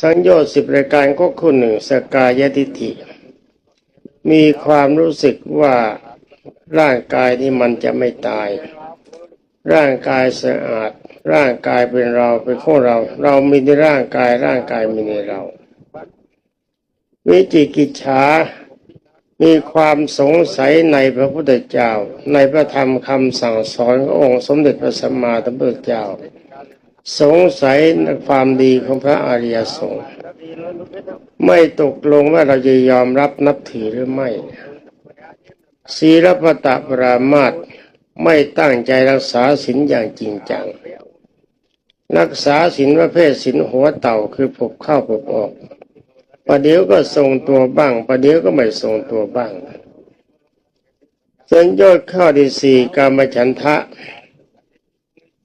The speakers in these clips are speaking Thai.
สังโยชน์สิบรายการก็คุณหนึ่งสกายทิฏฐิ มีความรู้สึกว่าร่างกายนี้มันจะไม่ตาย ร่างกายสะอาด ร่างกายเป็นเราเป็นของเรา เรามีในร่างกายร่างกายมีในเรา วิจิกิจฉามีความสงสัยในพระพุทธเจ้า ในพระธรรมคำสั่งสอนขององค์สมเด็จพระสัมมาสัมพุทธเจ้า สงสัยในความดีของพระอริยสงฆ์ไม่ตกลงว่าเราจะยอมรับนับถือหรือไม่ศีลปตะปรามาตไม่ตั้งใจรักษาศีลอย่างจริงจัง รักษาศีลประเภทศีลหัวเต่าคือผบเข้าผบออกประเดี๋ยวก็ทรงตัวบ้างประเดี๋ยวก็ไม่ทรงตัวบ้างสัญญาข้อที่สี่กามฉันทะ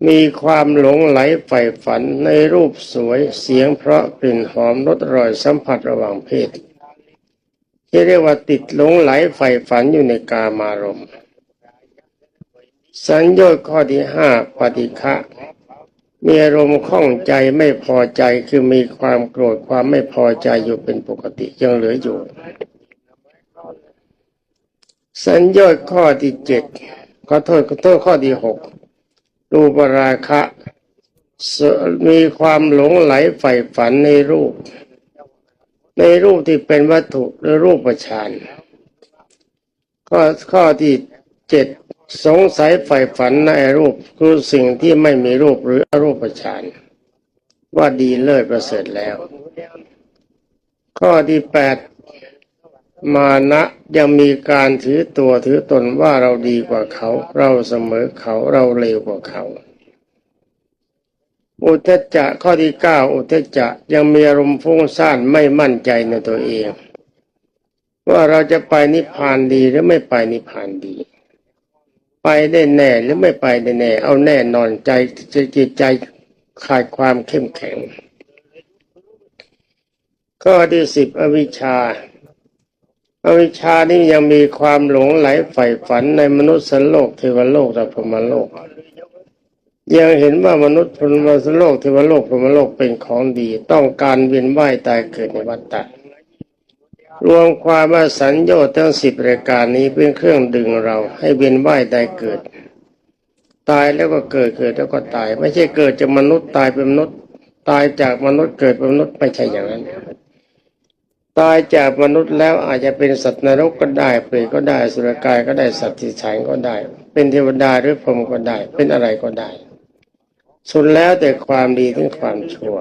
มีความหลงไหลใฝ่ฝันในรูปสวยเสียงเพราะกลิ่นหอมรสอร่อยสัมผัสระหว่างเพศ ที่เรียกว่าติดหลงไหลใฝ่ฝันอยู่ในกามารมณ์สัญญาข้อที่ห้าปฏิฆะมีอารมณ์ข้องใจไม่พอใจคือมีความโกรธความไม่พอใจอยู่เป็นปกติยังเหลืออยู่ สัญญาข้อที่เจ็ดขอโทษขอโทษข้อที่หก รูปราคะสมีความหลงไหลใฝ่ฝันในรูป ในรูปที่เป็นวัตถุหรือรูปฌานข้อข้อที่เจ็ดสงสัยใฝ่ฝันในรูปคือสิ่งที่ไม่มีรูปหรืออรูปฌานว่าดีเลิศประเสริฐแล้ว ข้อที่แปด มานะยังมีการถือตัวถือตนว่าเราดีกว่าเขา เราเสมอเขาเราเลวกว่าเขา อุทจจะข้อที่เก้าอุทจจะยังมีอารมณ์ฟุ้งซ่านไม่มั่นใจในตัวเอง ว่าเราจะไปนิพพานดีหรือไม่ไปนิพพานดี ไปได้แน่หรือไม่ไปได้แน่ เอาแน่นอนใจจิตใจขาดความเข้มแข็ง ข้อที่สิบอวิชชา อวิชชานี่ยังมีความหลงไหลใฝ่ฝันในมนุษย์สโลกเทวโลกและพรหมโลก ยังเห็นว่ามนุษย์พรหมโลกเทวโลกพรหมโลกเป็นของดี ต้องการเวียนว่ายตายเกิดในวัฏฏะรวมความว่าสัญญาทั้งสิบรายการนี้เป็นเครื่องดึงเราให้เวียนว่ายตายเกิด ตายแล้วก็เกิดเกิดแล้วก็ตาย ไม่ใช่เกิดจากมนุษย์ตายเป็นมนุษย์ตายจากมนุษย์เกิดเป็นมนุษย์ไม่ใช่อย่างนั้น ตายจากมนุษย์แล้วอาจจะเป็นสัตว์นรกก็ได้เปรตก็ได้สุรกายก็ได้สัตว์ที่ฉันก็ได้ เป็นเทวดาหรือพรหมก็ได้ เป็นอะไรก็ได้ สุดแล้วแต่ความดีถึงความชั่ว